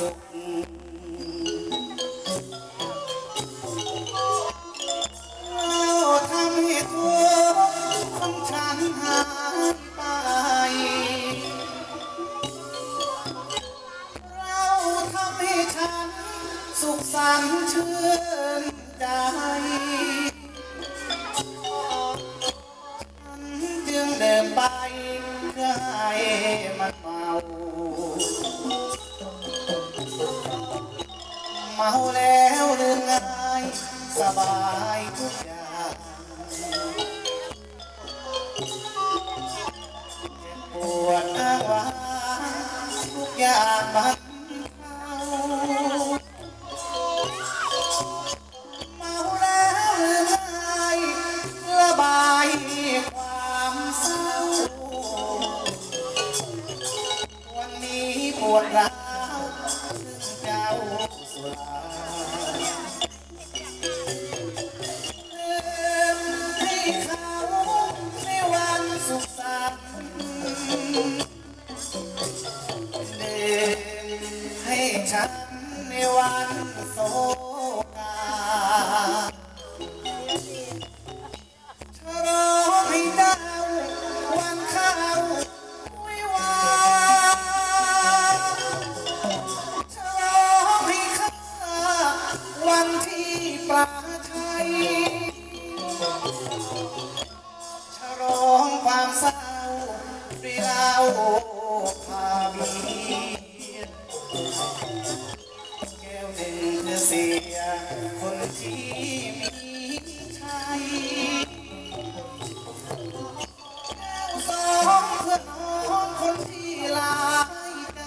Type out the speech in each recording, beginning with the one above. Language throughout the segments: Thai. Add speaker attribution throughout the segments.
Speaker 1: สุขเราทำให้ทุกข์ของฉันหายไป เราทำให้ฉันสุขสันต์ชื่นใจ ฉันจึงเดินไปเพื่อให้มันมา เมาแล้วลืมง่ายสบายทุกอย่างปวดอ้างว้างทุกอย่างมันเข้าเมาแล้วลืมง่ายระบายความเศร้าวันนี้ปวดร้า ให้เขาในวันสุขสันต์ลืมให้ฉันในวันโศก สียคนที่มีชัยสองเพื่อนน้องคนที่ลายใจ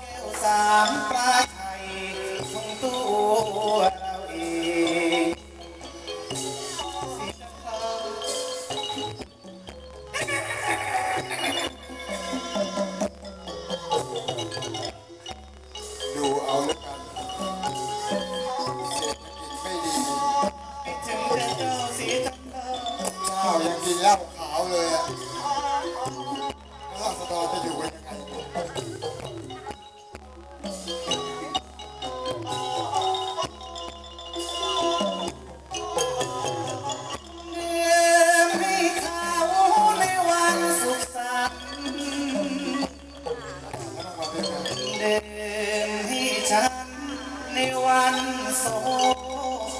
Speaker 1: แก้วสามปลาไทย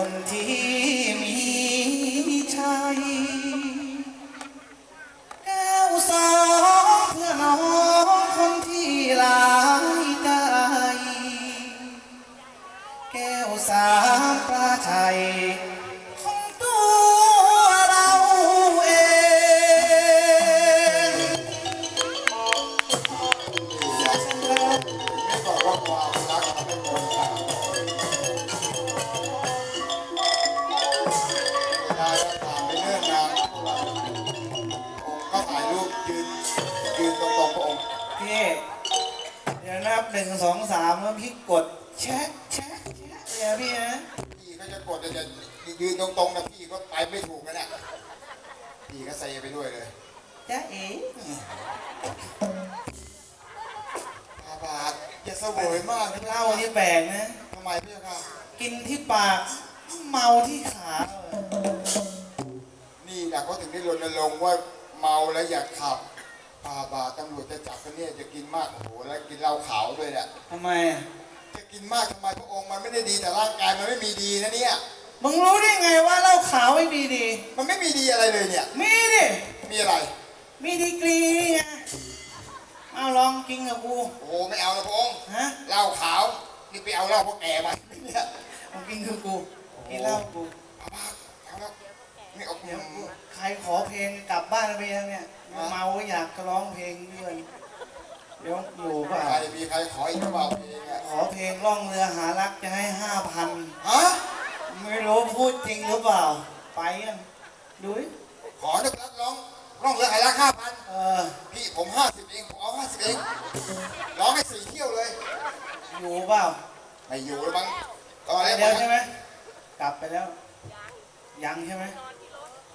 Speaker 1: คนที่
Speaker 2: มี
Speaker 1: ชัยแก้วสองเพื่อน้องคนที่ลายใจแก้วสามปลาชัย
Speaker 2: ผ่านไปเนิ่นนานเท่าไหร่องค์ก็ถ่ายรูปยืนยืนตรงๆพระองค์
Speaker 1: พี่เดี๋ยวนับหนึ่งสองสามแล้วพี่กดแชะแชะแชะเลยอะพี่นะ
Speaker 2: พี่ก็จะกดแต่จะยืนตรงๆนะพี่ก็ไปไม่ถูกนะเนี่ยพี่ก็เซไปด้วยเลย
Speaker 1: จ๊ะเอ๋
Speaker 2: อาบาทอย่าเสวยมากนะ
Speaker 1: เหล้าที่แปลกนะ
Speaker 2: ทำไมพี่ค่ะ
Speaker 1: กินที่ปาก เมาที่ขา
Speaker 2: นี่ นะเขาถึงได้รณรงค์ว่าเมาแล้วอย่าขับอาบาทตำรวจจะจับกันเนี่ยจะกินมากโอ้โหแล้วกินเหล้าขาวด้วยเนี่ย
Speaker 1: ทำไมอะ
Speaker 2: จะกินมากทำไมพระองค์มันไม่ได้ดีแต่ร่างกายมันไม่มีดีนะเนี่ย
Speaker 1: มึงรู้ได้ไงว่าเหล้าขาวไม่มีดี
Speaker 2: มันไม่มีดีอะไรเลยเนี่ย
Speaker 1: มีดิ
Speaker 2: มีอะไร
Speaker 1: มีดีกรีนี่ไงเอาลองกินกับกู
Speaker 2: โอ้โหไม่เอานะพระองค์
Speaker 1: ฮะ
Speaker 2: เหล้าขาวนี่ไปเอาเหล้าพวกแก่มาเนี่ย
Speaker 1: มึงกินกับกูกินเหล้ากับกู
Speaker 2: อาบาทเอาแล้ วนี่เอา
Speaker 1: เดี๋ยวใครขอเพลงกลับบ้านไปยังเนี่ย เมาก็อยากจะร้องเพลงด้วยเดี๋ยวอยู่เปล่า
Speaker 2: ใครมีใครขออีกหรือเปล่าเพลงอะ
Speaker 1: ขอเพลงล่องเรือหารักจะให้ห้าพัน
Speaker 2: ฮะ
Speaker 1: ไม่รู้พูดจริงหรือเปล่า ไปยังดูดิ
Speaker 2: ขอนึกรักร้องร้องเรือไอ้รักห้าพัน
Speaker 1: เออ
Speaker 2: พี่ผมห้าสิบเองผมเอาห้าสิบเองร้องให้สี่เที่ยวเลย
Speaker 1: อยู่เปล่า
Speaker 2: ไม่อยู่แล้วมั้งตอน
Speaker 1: ไป
Speaker 2: นี้
Speaker 1: แล้วใช่ไหมกลับไปแล้ว ยังใช่ไหม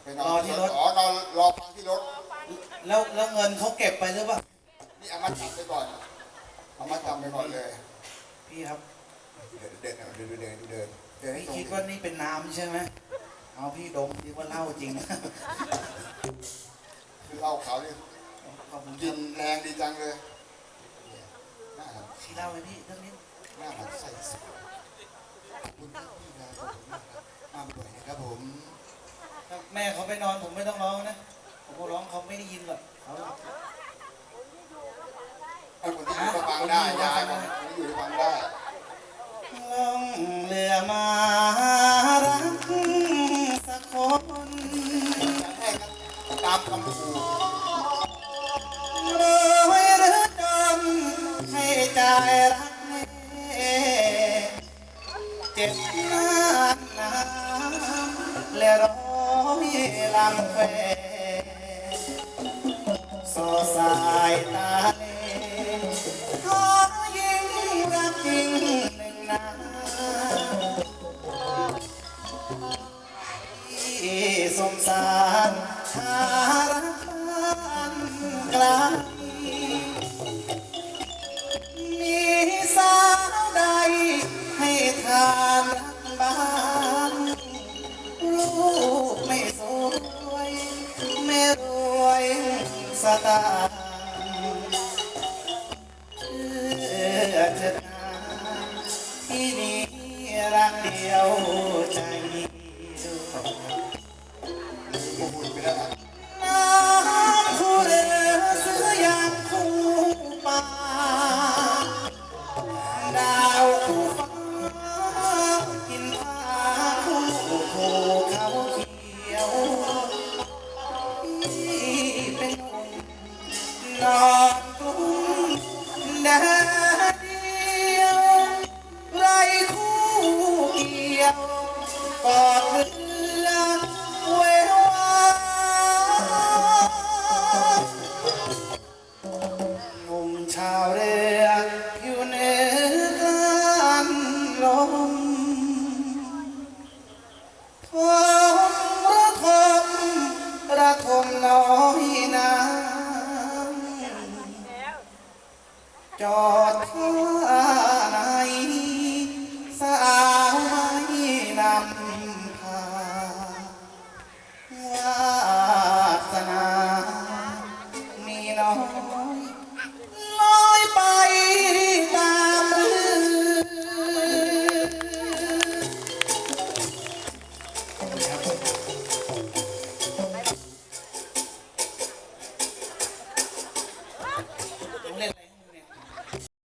Speaker 2: ไปนอนที่รถอ๋อนอนรอฟังที่รถ
Speaker 1: แล้วแล้วเงินเขาเก็บไปหรือเปล่า
Speaker 2: นี่เอามาจับไปก่อนเอามาจับไปก่อนเลย
Speaker 1: พี่ครับ
Speaker 2: เดินเดินเดินเดินเดินเดินให้
Speaker 1: พี่
Speaker 2: ตรง
Speaker 1: คิดว่านี่เป็นน้ำใช่ไหมเอาพี่ดมดีว่าเหล้าจริงนะ
Speaker 2: คือเหล้าขาวนี่
Speaker 1: ขอบคุณค
Speaker 2: กิ
Speaker 1: รับ
Speaker 2: นแรงดีจังเลยเนี่ยหน้าหัน
Speaker 1: พี่เล่าให้พี่เรื่องนี้
Speaker 2: หน้าหันใส่สุด
Speaker 1: ถ้าแม่เขาไปนอนผมไม่ต้องร้องนะ ผมก็ร้องเขาไม่ได้ยินหรอกเขาหลับ
Speaker 2: ไอ้คนที่อยู่ก็ฟังได้ยายคนที่อยู่ก็ฟังได้
Speaker 1: ล่องเรือมารักสักคน
Speaker 2: ตามคำขู่
Speaker 1: รวยหรือจนให้ใจรักเจ็บนานนานและร้อ ยลำแฟสอสายตาเลขอยิ่งรักจริงหนึ่งนาที่สงสารหารักบ้านกลาง ส น น้ำจอดท้า